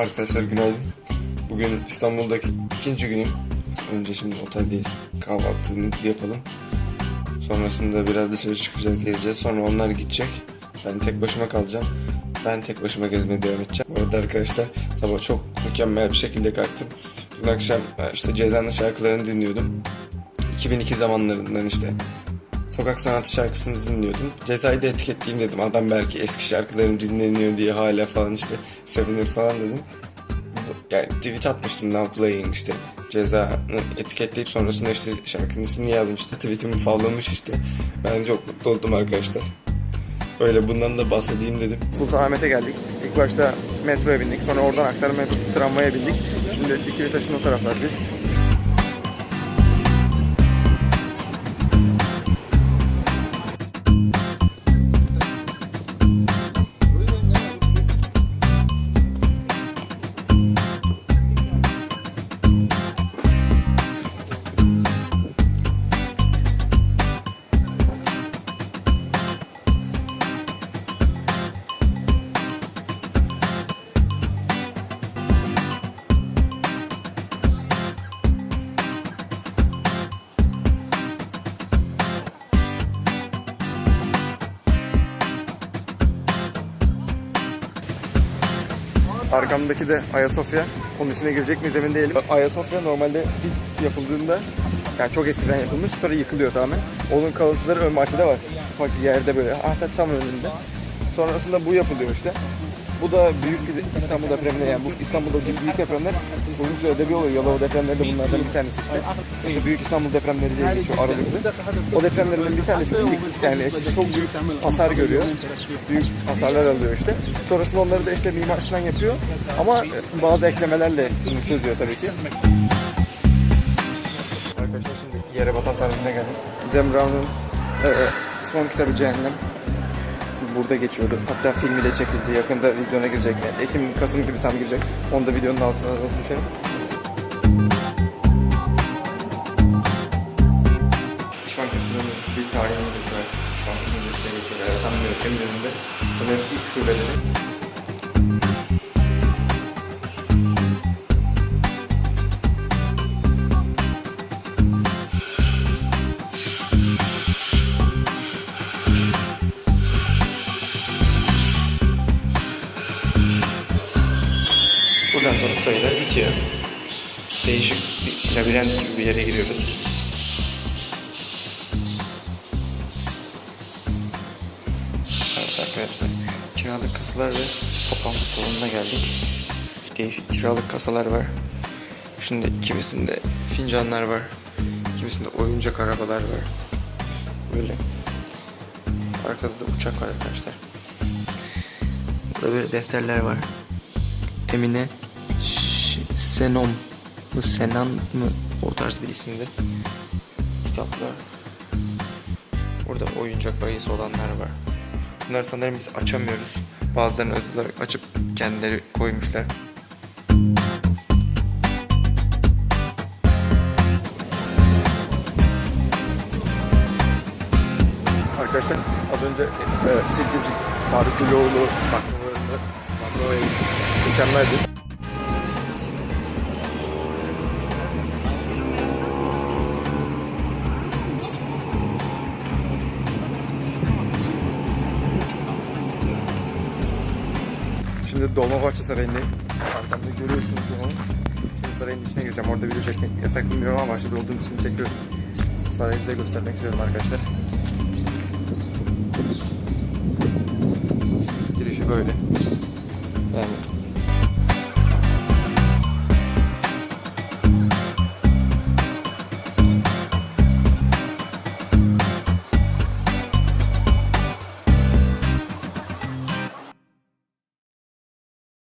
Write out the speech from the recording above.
Arkadaşlar günaydın. Bugün İstanbul'daki ikinci günüm. Önce şimdi oteldeyiz. Kahvaltımızı yapalım. Sonrasında biraz dışarı çıkacağız, gezeceğiz. Sonra onlar gidecek. Ben tek başıma kalacağım. Ben tek başıma gezmeye devam edeceğim. Bu arada arkadaşlar sabah çok mükemmel bir şekilde kalktım. Dün akşam işte Ceza'nın şarkılarını dinliyordum. 2002 zamanlarından işte sokak sanatı şarkısını dinliyordum. Cezayı da etiketleyeyim dedim. Adam belki eski şarkılarım dinleniyor diye hala falan işte sevinir falan dedim. Yani tweet atmıştım now playing işte cezanı etiketleyip sonrasında işte şarkının ismini yazmıştı. Tweetimi favlamış işte. Ben çok mutlu oldum arkadaşlar. Öyle bundan da bahsedeyim dedim. Sultanahmet'e geldik. İlk başta metroya bindik. Sonra oradan aktarma tramvaya bindik. Şimdi Dikili Taş'ın o taraflardayız. Arkamdaki de Ayasofya. Onun içine girecek miyiz emin değilim. Ayasofya normalde ilk yapıldığında yani çok eskiden yapılmış sonra yıkılıyor tamamen. Onun kalıntıları ön bahçede var. Ufak yerde böyle hatta tam önünde. Sonrasında bu yapılıyor işte. Bu da büyük bir İstanbul depremine yani bu İstanbul'da büyük depremler uzun sürede bir oluyor. Yalova depremleri de bunlardan bir tanesi işte. İşte büyük İstanbul depremleri diye geçiyor aralıklı. O depremlerden bir tanesi büyük, yani işte çok büyük hasar görüyor. Büyük hasarlar alıyor işte. Sonrasında onları da işte Mimar Sinan yapıyor. Ama bazı eklemelerle bunu çözüyor tabii ki. Arkadaşlar şimdi yere batan sarnıcına geldik. Cem Brown'un e, son kitabı Cehennem burada geçiyordu. Hatta filmi de çekildi. Yakında vizyona girecek. Yani Ekim, Kasım gibi tam girecek. Onu da videonun altına da düşelim. İş Bankası'nın bir tarihi müzesi var. İş Bankası Müzesi diye geçiyor. Evet, tam bilmiyorum. Eminönü'nde. Sanırım ilk şubeleri. Sonra sayılar bitiyor. Değişik bir labirent gibi bir yere giriyoruz. Evet arkadaşlar, kiralık kasalar ve toplantı salonuna geldik. Değişik kiralık kasalar var. Şimdi kimisinde fincanlar var. Kimisinde oyuncak arabalar var. Böyle. Arkada da uçak var arkadaşlar. Burada böyle defterler var. Emine Senom mı Senan mı o tarz bir isimde kitaplar. Burada oyuncak bayisi olanlar var. Bunları sanırım biz açamıyoruz. Bazılarını özel açıp kendileri koymuşlar. Arkadaşlar az önce e, Silgicik, Tarık Güloğlu baklavaya gittik. Mükemmeldi. Şimdi Dolmabahçe Sarayı'ndayım. Arkamda görüyorsunuz bunu. Şimdi sarayın içine gireceğim. Orada video çekmek yasak bilmiyorum ama başta olduğum için çekiyorum. Sarayı size göstermek istiyorum arkadaşlar. Girişi böyle. Yani